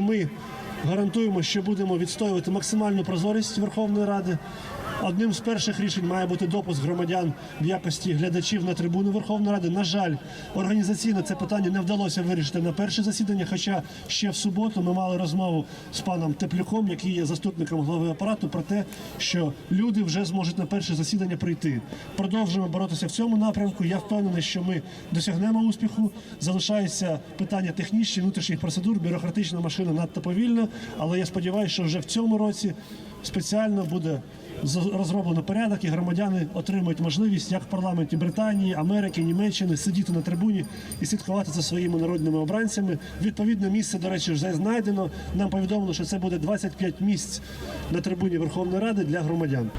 ми гарантуємо, що будемо відстоювати максимальну прозорість Верховної Ради. Одним з перших рішень має бути допуск громадян в якості глядачів на трибуну Верховної Ради. На жаль, організаційно це питання не вдалося вирішити на перше засідання. Хоча ще в суботу ми мали розмову з паном Теплюком, який є заступником голови апарату, про те, що люди вже зможуть на перше засідання прийти. Продовжуємо боротися в цьому напрямку. Я впевнений, що ми досягнемо успіху. Залишається питання технічних внутрішніх процедур. Бюрократична машина надто повільна, але я сподіваюся, що вже в цьому році спеціально буде розроблено порядок, і громадяни отримують можливість, як в парламенті Британії, Америки, Німеччини, сидіти на трибуні і слідкувати за своїми народними обранцями. Відповідне місце, до речі, вже знайдено. Нам повідомлено, що це буде 25 місць на трибуні Верховної Ради для громадян.